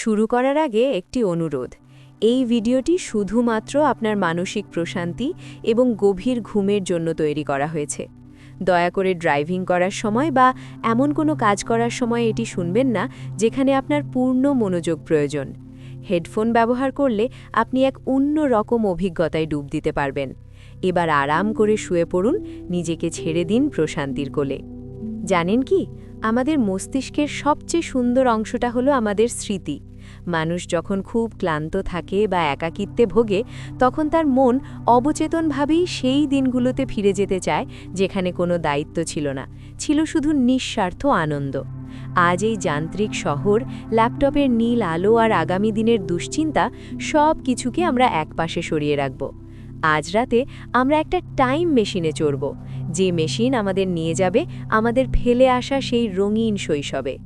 শুরু করার আগে একটি অনুরোধ। এই ভিডিওটি শুধুমাত্র আপনার মানসিক প্রশান্তি এবং গভীর ঘুমের জন্য তৈরি করা হয়েছে। দয়া করে ড্রাইভিং করার সময় বা এমন কোনো কাজ করার সময় এটি শুনবেন না, যেখানে আপনার পূর্ণ মনোযোগ প্রয়োজন। হেডফোন ব্যবহার করলে আপনি এক অন্য রকম অভিজ্ঞতায় ডুব দিতে পারবেন। এবার আরাম করে শুয়ে পড়ুন, নিজেকে ছেড়ে দিন প্রশান্তির কোলে। জানেন কি? আমাদের মস্তিষ্কের সবচেয়ে সুন্দর অংশটা হলো আমাদের স্মৃতি। মানুষ যখন খুব ক্লান্ত থাকে বা একাকিত্বে ভোগে, তখন তার মন অবচেতনভাবেই সেই দিনগুলোতে ফিরে যেতে চায়, যেখানে কোনো দায়িত্ব ছিল না। ছিল শুধু নিঃস্বার্থ আনন্দ। আজ এই যান্ত্রিক শহর, ল্যাপটপের নীল আলো আর আগামী দিনের দুশ্চিন্তা সব কিছুকে আমরা একপাশে সরিয়ে রাখব। আজ রাতে আমরা একটা টাইম মেশিনে চড়ব। যে মেশিন আমাদের নিয়ে যাবে, আমাদের ফেলে আসা সেই রঙিন শৈশবে।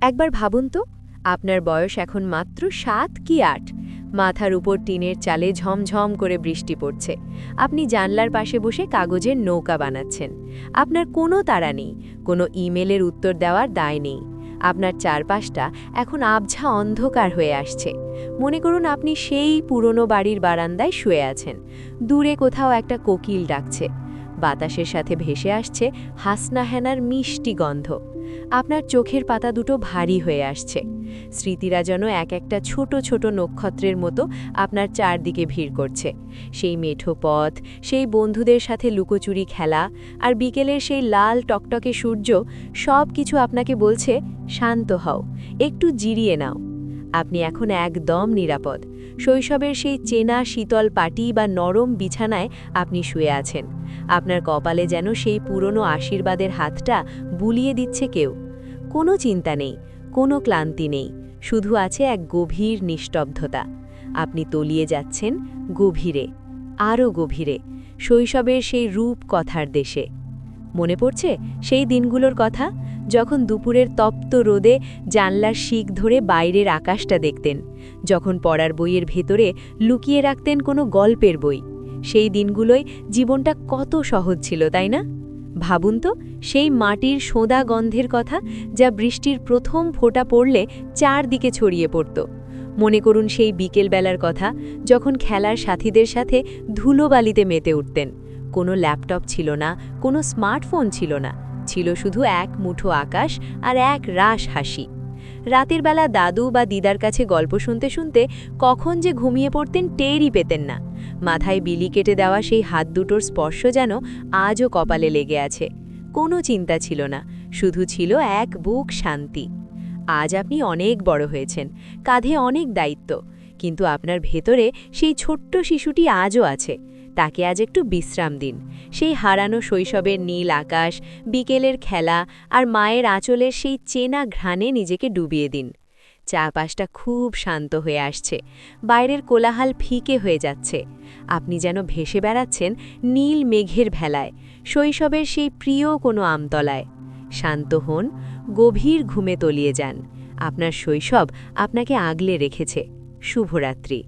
একবার ভাবুন তো আপনার বয়স এখন মাত্র সাত কি আট। মাথার উপর টিনের চালে ঝমঝম করে বৃষ্টি পড়ছে। আপনি জানলার পাশে বসে কাগজের নৌকা বানাচ্ছেন। আপনার কোনো তাড়া নেই, কোনো ইমেলের উত্তর দেওয়ার দায় নেই। আপনার চারপাশটা এখন আবঝা অন্ধকার হয়ে আসছে। মনে করুন আপনি সেই পুরনো বাড়ির বারান্দায় শুয়ে আছেন। দূরে কোথাও একটা কোকিল ডাকছে। বাতাসের সাথে ভেসে আসছে হাসনা হেনার মিষ্টি গন্ধ। আপনার চোখের পাতা দুটো ভারী হয়ে আসছে। স্মৃতিরা যেন এক একটা ছোট ছোট নক্ষত্রের মতো আপনার চারদিকে ভিড় করছে। সেই মেঠো পথ, সেই বন্ধুদের সাথে লুকোচুরি খেলা আর বিকেলের সেই লাল টকটকে সূর্য সব কিছু আপনাকে বলছে, শান্ত হও, একটু জিরিয়ে নাও। আপনি এখন একদম নিরাপদ। শৈশবের সেই চেনা, শীতল পাটি বা নরম বিছানায় আপনি শুয়ে আছেন। আপনার কপালে যেন সেই পুরনো আশীর্বাদের হাতটা বুলিয়ে দিচ্ছে কেউ। কোনো চিন্তা নেই, কোনো ক্লান্তি নেই, শুধু আছে এক গভীর নিস্তব্ধতা। আপনি তলিয়ে যাচ্ছেন গভীরে, আরও গভীরে, শৈশবের সেই রূপ কথার দেশে। মনে পড়ছে সেই দিনগুলোর কথা? যখন দুপুরের তপ্ত রোদে জানলার শিক ধরে বাইরের আকাশটা দেখতেন, যখন পড়ার বইয়ের ভেতরে লুকিয়ে রাখতেন কোনো গল্পের বই, সেই দিনগুলোই জীবনটা কত সহজ ছিল, তাই না? ভাবুন তো, সেই মাটির সোঁদা গন্ধের কথা যা বৃষ্টির প্রথম ফোঁটা পড়লে চারদিকে ছড়িয়ে পড়ত। মনে করুন সেই বিকেলবেলার কথা, যখন খেলার সাথীদের সাথে ধুলোবালিতে মেতে উঠতেন। কোনো ল্যাপটপ ছিল না, কোনো স্মার্টফোন ছিল না ছিল শুধু এক মুঠো আকাশ আর এক রাস হাসি। রাতের বেলা দাদু বা দিদার কাছে গল্প শুনতে শুনতে কখন যে ঘুমিয়ে পড়তেন টেরই পেতেন না। মাথায় বিলি কেটে দেওয়া সেই হাত দুটোর স্পর্শ যেন আজও কপালে লেগে আছে। কোনো চিন্তা ছিল না, শুধু ছিল এক বুক শান্তি। আজ আপনি অনেক বড় হয়েছেন, কাঁধে অনেক দায়িত্ব, কিন্তু আপনার ভেতরে সেই ছোট্ট শিশুটি আজও আছে। তাকে আজ একটু বিশ্রাম দিন। সেই হারানো শৈশবের নীল আকাশ, বিকেলের খেলা আর মায়ের আঁচলের সেই চেনা ঘ্রাণে নিজেকে ডুবিয়ে দিন। চারপাশটা খুব শান্ত হয়ে আসছে। বাইরের কোলাহাল ফিকে হয়ে যাচ্ছে। আপনি যেন ভেসে বেড়াচ্ছেন নীল মেঘের ভেলায়, শৈশবের সেই প্রিয় কোনো আমতলায়। শান্ত হন, গভীর ঘুমে তলিয়ে যান। আপনার শৈশব আপনাকে আগলে রেখেছে। শুভরাত্রি।